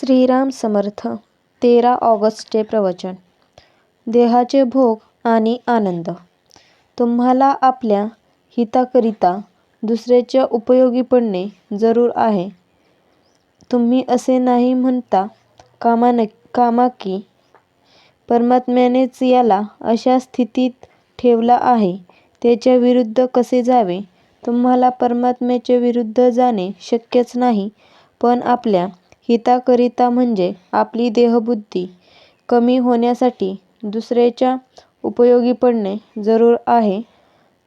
श्रीराम समर्थ तेरा ऑगस्टचे प्रवचन. देहाचे भोग आणि आनंद. तुम्हाला आपल्या हिताकरिता दुसऱ्याच्या उपयोगी पडणे जरूर आहे. तुम्ही असे नाही म्हणता कामा न कामा की परमात्म्यानेच याला अशा स्थितीत ठेवला आहे त्याच्या विरुद्ध कसे जावे? तुम्हाला परमात्म्याच्या विरुद्ध जाणे शक्यच नाही पण आपल्या हिताकरिता म्हणजे आपली देहबुद्धी कमी होण्यासाठी दुसऱ्याच्या उपयोगी पडणे जरूर आहे.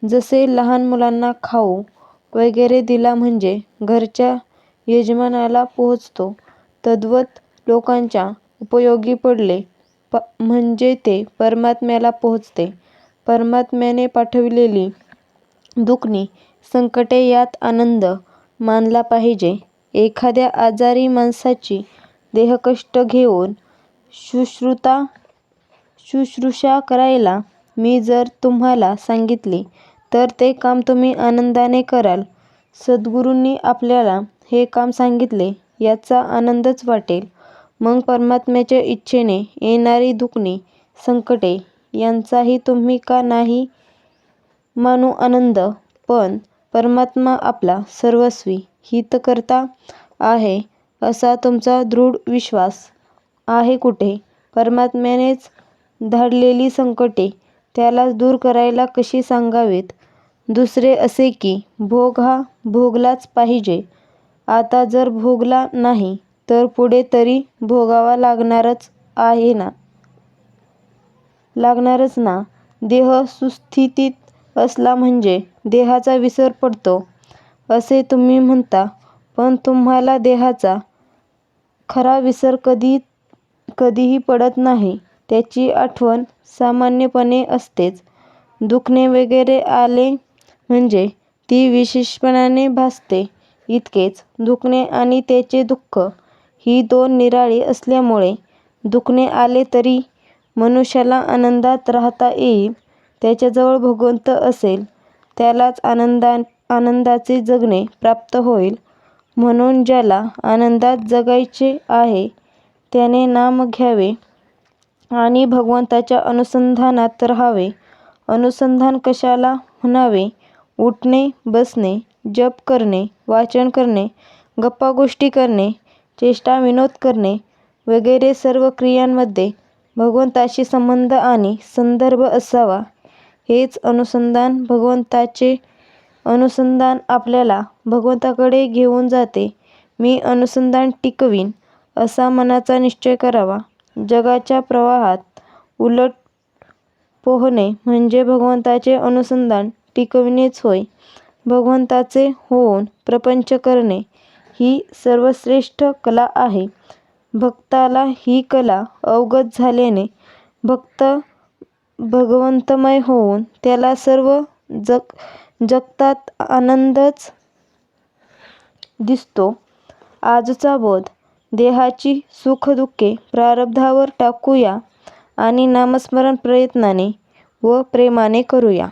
जसे लहान मुलांना खाऊ वगैरे दिला म्हणजे घरच्या यजमानाला पोहोचतो तद्वत लोकांच्या उपयोगी पडले प म्हणजे ते परमात्म्याला पोहोचते. परमात्म्याने पाठविलेली दुखणी संकटे यात आनंद मानला पाहिजे. एखाद्या आजारी माणसाची देहकष्ट घेऊन शुश्रुता शुश्रूषा करायला मी जर तुम्हाला सांगितले तर ते काम तुम्ही आनंदाने कराल. सद्गुरूंनी आपल्याला हे काम सांगितले याचा आनंदच वाटेल. मग परमात्म्याच्या इच्छेने येणारी दुखणे संकटे यांचाही तुम्ही का नाही मानू आनंद? पण परमात्मा आपला सर्वस्वी हितकर्ता आहे असा तुमचा दृढ विश्वास आहे कुठे? परमात्म्यानेच धाडलेली संकटे त्यालाच दूर करायला कशी सांगावीत? दुसरे असे की भोग हा भोगलाच पाहिजे. आता जर भोगला नाही तर पुढे तरी भोगावा लागणारच आहे ना? लागणारच ना? देह सुस्थितीत असला म्हणजे देहाचा विसर पडतो. असे तुम्ही म्हणता पण तुम्हाला देहाचा खरा विसर कधी कधीही पडत नाही. त्याची आठवण सामान्यपणे असतेच. दुखणे वगैरे आले म्हणजे ती विशेषपणाने भासते. इतकेच दुखणे आणि त्याचे दुःख ही दोन निराळी असल्यामुळे दुखणे आले तरी मनुष्याला आनंदात राहता येईल त्याच्याजवळ भगवंत असेल. त्यालाच आनंदा आनंदाचे जगणे प्राप्त होईल. म्हणून ज्याला आनंदात जगायचे आहे त्याने नाम घ्यावे आणि भगवंताच्या अनुसंधानात राहावे. अनुसंधान कशाला म्हणावे? उठणे बसणे जप करणे वाचन करणे गप्पागोष्टी करणे चेष्टा विनोद करणे वगैरे सर्व क्रियांमध्ये भगवंताशी संबंध आणि संदर्भ असावा. हेच अनुसंधान भगवंताचे अनुसंधान आपल्याला भगवंताकडे घेऊन जाते. मी अनुसंधान टिकवीन असा मनाचा निश्चय करावा. जगाच्या प्रवाहात उलट पोहणे म्हणजे भगवंताचे अनुसंधान टिकविणेच होय. भगवंताचे होऊन प्रपंच करणे ही सर्वश्रेष्ठ कला आहे. भक्ताला ही कला अवगत झाल्याने भक्त भगवंतमय होऊन त्याला सर्व जग जगतात आनंदच दिसतो. आजचा बोध. देहाची सुखदुःखे प्रारब्धावर टाकूया आणि नामस्मरण प्रयत्नाने व प्रेमाने करूया.